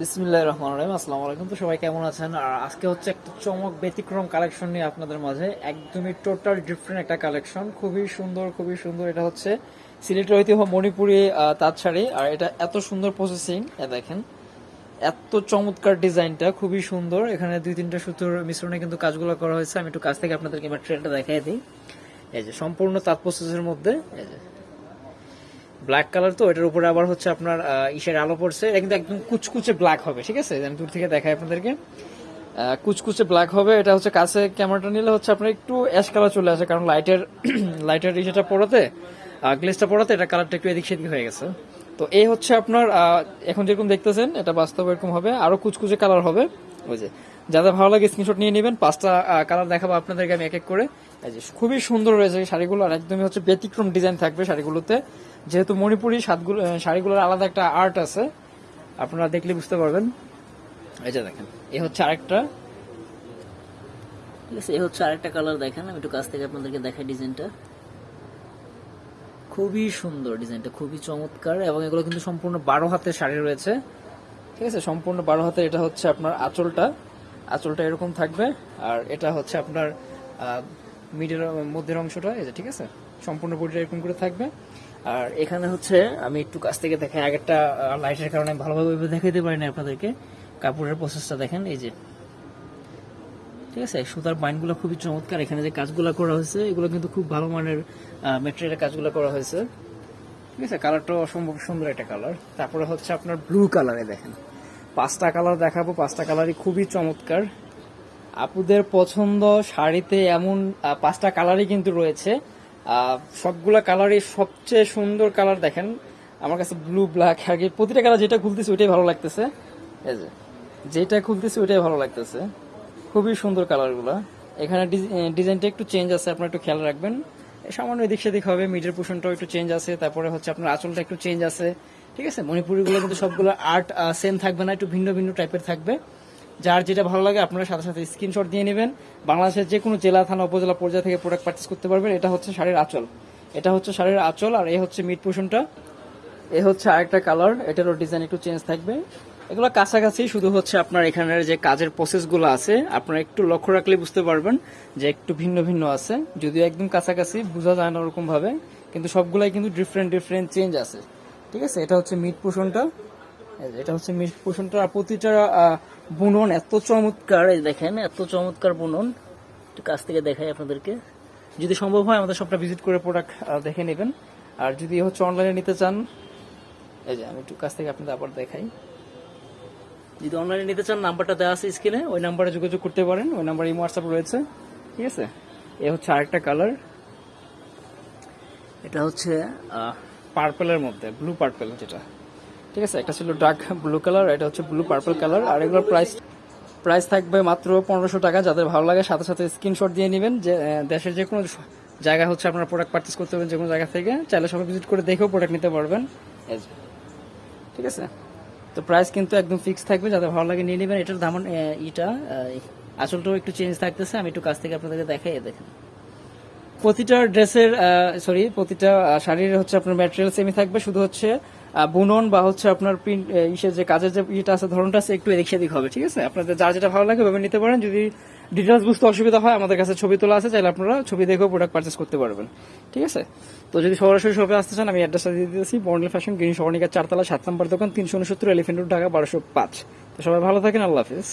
বিসমিল্লাহ রহমান রহিম, আসসালামু আলাইকুম। তো সবাই কেমন আছেন? আর আজকে হচ্ছে একটা চমক ব্যতিক্রম কালেকশন নিয়ে আপনাদের মাঝে। একদমই টোটাল ডিফারেন্ট একটা কালেকশন। খুবই সুন্দর খুবই সুন্দর। এটা হচ্ছে সিলেটের ঐতিহ্য মণিপুরি তাঁত শাড়ি। আর এটা এত সুন্দর প্রসেসিং দেখেন, এত চমৎকার ডিজাইনটা, খুবই সুন্দর। এখানে দুই তিনটা সুতোর মিশ্রণে কিন্তু কাজগুলো করা হয়েছে। আমি একটু কাছ থেকে আপনাদেরকে এবার ট্রেনটা দেখাই দিই। এই যে সম্পূর্ণ তাঁত প্রসেসের মধ্যে, এই যে ব্ল্যাক কালার তো, এটার উপরে আবার হচ্ছে আপনার ইসের আলো পড়ছে। এটা কিন্তু একদম কুচকুচে ব্ল্যাক হবে, ঠিক আছে? আমি দূর থেকে দেখাই আপনাদেরকে। কুচকুচে ব্ল্যাক হবে। এটা হচ্ছে কাছে ক্যামেরাটা নিলে হচ্ছে আপনার একটু অ্যাশ কালার চলে আসে, কারণ লাইটের লাইটের ইসেটা পড়াতে গ্লেসটা পড়াতে এটা কালারটা একটু এদিক সেদিক হয়ে গেছে। তো এই হচ্ছে আপনার এখন যেরকম দেখতেছেন, এটা বাস্তবে এরকম হবে। আরও কুচকুচে কালার হবে। ওই যে যাদের ভালো লাগে স্ক্রিনশট নিয়ে নেবেন। পাঁচটা কালার দেখাবো আপনাদেরকে আমি এক এক করে। খুবই সুন্দর রয়েছে শাড়িগুলো, আর একদমই হচ্ছে ব্যতিক্রম ডিজাইন থাকবে শাড়িগুলোতে। যেহেতু মণিপুরি শাড়িগুলো শাড়িগুলোর আলাদা একটা আর্ট আছে আপনারা দেখলে বুঝতে পারবেন। এই যে দেখেন এ হচ্ছে আরেকটা। ঠিক আছে এই হচ্ছে আরেকটা কালার দেখেন আমি একটু কাছ থেকে আপনাদেরকে দেখাই ডিজাইনটা। খুবই সুন্দর ডিজাইনটা খুবই চমৎকার এবং এগুলো কিন্তু সম্পূর্ণ বারো হাতের শাড়ি রয়েছে। ঠিক আছে সম্পূর্ণ বারো হাতের এটা হচ্ছে আপনার আঁচলটা। আঁচলটা এরকম থাকবে আর এটা হচ্ছে আপনার মিডের মধ্যের অংশটা, এই যে, ঠিক আছে? সম্পূর্ণ বডিটা এরকম করে থাকবে। আর এখানে হচ্ছে, আমি একটু কাছ থেকে দেখাই আগেরটা লাইটের কারণে ভালোভাবে দেখাইতে পারি না আপনাদেরকে। কাপড়ের প্রসেসটা দেখেন, এই যে। ঠিক আছে? সুতার বাইনগুলো খুবই চমৎকার। এখানে যে কাজগুলো করা হয়েছে, এগুলো কিন্তু খুব ভালো মানের মেটেরিয়ালের কাজগুলো করা হয়েছে। ঠিক আছে? কালারটা অসম্ভব সুন্দর একটা কালার তারপরে হচ্ছে আপনার ব্লু কালারে দেখেন। পাঁচটা কালার দেখাবো। পাঁচটা কালারই খুবই চমৎকার। আপুদের পছন্দ শাড়িতে এমন পাঁচটা কালারই কিন্তু রয়েছে। সবগুলা কালারই সবচেয়ে সুন্দর কালার দেখেন। আমার কাছে ব্লু ব্ল্যাক কি, প্রতিটা কালার যেটা খুলতেছে ওইটাই ভালো লাগতেছে। এই যে, যেটা খুলতেছে ওইটাই ভালো লাগতেছে। খুবই সুন্দর কালারগুলো এখানে ডিজ- ডিজাইনটা একটু চেঞ্জ আছে, আপনারা একটু খেয়াল রাখবেন। সামান্য এদিক সেদিক হবে মিডের পোর্শনটাও একটু চেঞ্জ আছে, তারপরে হচ্ছে আপনার আঁচলটা একটু চেঞ্জ আছে। ঠিক আছে? মণিপুরিগুলো কিন্তু সবগুলো আর্ট সেম থাকবে না, একটু ভিন্ন ভিন্ন টাইপের থাকবে। যার যেটা ভালো লাগে আপনারা সাথে সাথে স্ক্রিনশট দিয়ে নেবেন। বাংলাদেশের যে কোনো জেলা থানা উপজেলা পর্যায়ে থেকে প্রোডাক্ট পার্চেস করতে পারবেন। এটা হচ্ছে শাড়ির আঁচল। এটা হচ্ছে শাড়ির আঁচল আর এই হচ্ছে মিড পোর্শনটা এ হচ্ছে আরেকটা কালার এটারও ডিজাইন একটু চেঞ্জ থাকবে। এগুলো কাছাকাছি শুধু হচ্ছে আপনার এখানের যে কাজের প্রসেসগুলো আছে আপনারা একটু লক্ষ্য রাখলে বুঝতে পারবেন যে একটু ভিন্ন ভিন্ন আছে। যদিও একদম কাছাকাছি বোঝা যায় না ওরকম ভাবে কিন্তু সবগুলাই কিন্তু ডিফারেন্ট ডিফারেন্ট চেঞ্জ আছে। ঠিক আছে? এটা হচ্ছে এই যে, এটা হচ্ছে পোর্শনটা আর প্রতিটা বুনন, এত চমৎকার, এই দেখেন, এত চমৎকার বুনন। একটু কাছ থেকে দেখাই আপনাদেরকে। যদি সম্ভব হয়, আমাদের সবটা ভিজিট করে প্রোডাক্ট দেখে নেবেন। আর যদি হচ্ছে অনলাইনে নিতে চান, এই যে আমি একটু কাছ থেকে আপনাদের আবার দেখাই। যদি অনলাইনে নিতে চান, নাম্বারটা দেওয়া আছে স্ক্রিনে ওই নাম্বারে যোগাযোগ করতে পারেন। ওই নাম্বারে ইমো হোয়াটসঅ্যাপ রয়েছে। ঠিক আছে? এ হচ্ছে আরেকটা কালার এটা হচ্ছে পার্পেলের মধ্যে ব্লু পার্পেল যেটা। ঠিক আছে একটা ছিল ডার্ক ব্লু কালার এটা হচ্ছে ব্লু পার্পল কালার আর এগুলোর প্রাইস প্রাইস থাকবে মাত্র পনেরোশো টাকা। যাদের ভালো লাগে সাথে সাথে স্ক্রিনশট দিয়ে নেবেন যে দেশের যে কোনো জায়গা হচ্ছে আপনার প্রোডাক্ট পারচেস করতে পারবেন যে কোনো জায়গা থেকে। চাইলে সবাই ভিজিট করে দেখেও প্রোডাক্ট নিতে পারবেন। ঠিক আছে? তো প্রাইস কিন্তু একদম ফিক্স থাকবে যাদের ভালো লাগে নিয়ে নেবেন। এটার দাম ইটা আসলটাও একটু চেঞ্জ থাকতেছে আমি একটু কাছ থেকে আপনাদেরকে দেখাই দেখেন। প্রতিটা ড্রেসের সরি প্রতিটা শাড়ির হচ্ছে আপনার ম্যাটেরিয়াল সেমই থাকবে শুধু হচ্ছে বুনন বা হচ্ছে আপনার প্রিন্ট ইসের যে কাজের যে ইয়েটা আছে, ধরনটা আছে, একটু এদিক সেদিক হবে, ঠিক আছে? আপনাদের যার যেটা ভালো লাগে ওভাবে নিতে পারেন। যদি ডিটেলস বুঝতে অসুবিধা হয়, আমাদের কাছে ছবি তোলা আছে, চাইলে আপনারা ছবি দেখেও প্রোডাক্ট পারচেস করতে পারবেন, ঠিক আছে? তো যদি সরাসরি শপে আসতে চান, আমি অ্যাড্রেসটা দিয়ে দিয়েছি বর্ণিল ফ্যাশন গ্রিন সরণিকার চারতলা, সাত নম্বর দোকান, তিনশো উনসত্তর এলিফেন্ট রোড ঢাকা, বারোশো পাঁচ। তো সবাই ভালো থাকেন, আল্লাহ হাফিজ।